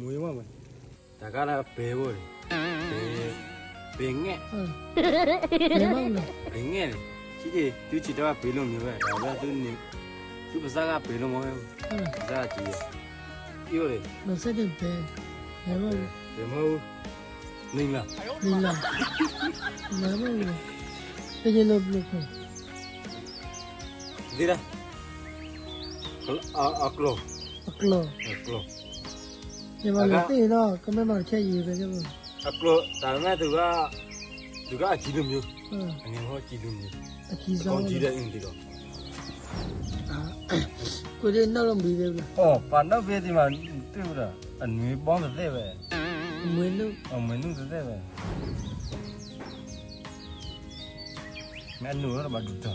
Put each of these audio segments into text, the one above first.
မွေးမမဒါကလည်းဘဲဘောလေဘဲဘဲငဲ့ဟုတ်ဘယ်မှမလဲဘဲငဲ့လေရှိတယ်သူချစ်တော့ဘေးလုံးမျိုးပဲဒါပဲသူနေသူပါစားကဘေးလုံးမဟုတ်ဟုတ်လားဘူးစားကြည့်ရပြောလေမစတဲ့ဘယ်ဘယ်မှမလဲဘယ်မဟုတ်နေလားဒီလားဘယ်မှမလဲပြည့်လို့ပြလို့ခေါ်ဒီလားအအကလောအကလောအကလော ဒီမှာလည်းသိတော့ကမမချက်ရည်ပဲကျမဟုတ်အကလောဒါပေမဲ့သူကသူကအကြည့်လို့မျိုးဟုတ်အငယ်ဟောကြည့်လို့မျိုးအကြီးကောဆုံးင်းကြည့်တဲ့အင်းဒီတော့ကိုလေးနောက်တော့ပြီးသေးဘူးလားဟောပါတော့ပြဒီမှာတွေ့ဘူးလားအနွေပေါင်းတဲ့ပဲမွေးလို့အမင်းတို့တဲ့ပဲမင်းတို့ရပါဒူတာ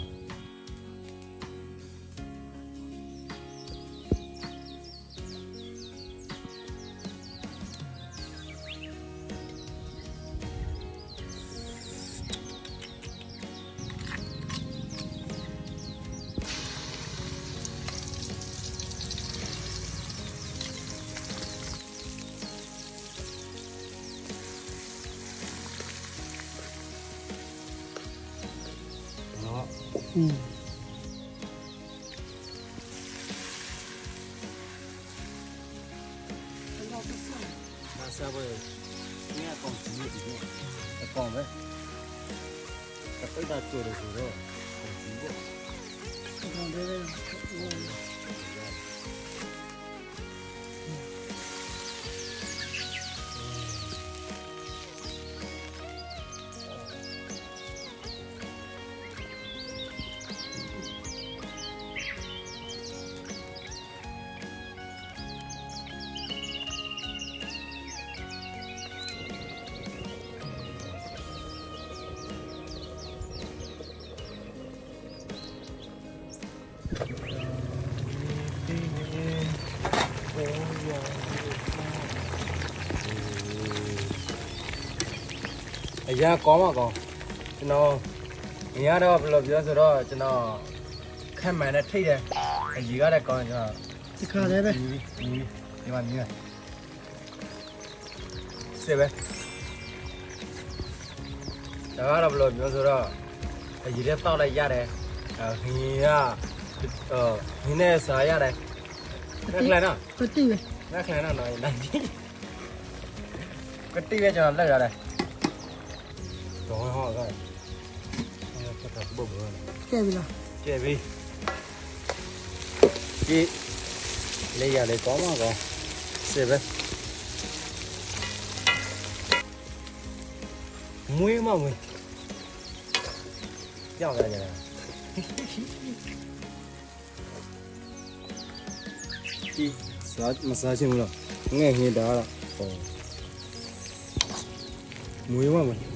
嗯。那下是，那是为咩啊？工资低咩？打？在做的时候，工资高。工资， အရာကောင်းမကောင်းကျွန်တော်ငရတော့ဘယ်လိုပြောဆိုတော့ကျွန်တော်ခက်မှန်နဲ့ထိတ်တယ်အကြီးကလည်းကောင်းကျွန်တော်ဒီခါလေးပဲဒီဒီဒီမှာမြင်စေပဲဒါကတော့ဘယ်လိုပြောဆိုတော့အကြီးလည်းတောက်လိုက်ရတယ်အဟင်းကအော်ဟင်းနဲ့စားရတယ်ငါကလည်းနော်ကတိပဲ ငါကလည်းနော်နိုင်နိုင်ကတိပဲကျွန်တော်လက်ရတယ်တော့ဟောကဲအဲ့ဒါပတ်တော့ဘဘကဲပြီလားကျဲပြီဒီလေးရလေကောင်းမှာကောင်းစေပဲမွေးမမွေးကြောက်ရကြတယ်ဒီ စားမစားချင်ဘူးလားငဲ့ဟင်းတာတော့ဟောမွေးမမွေး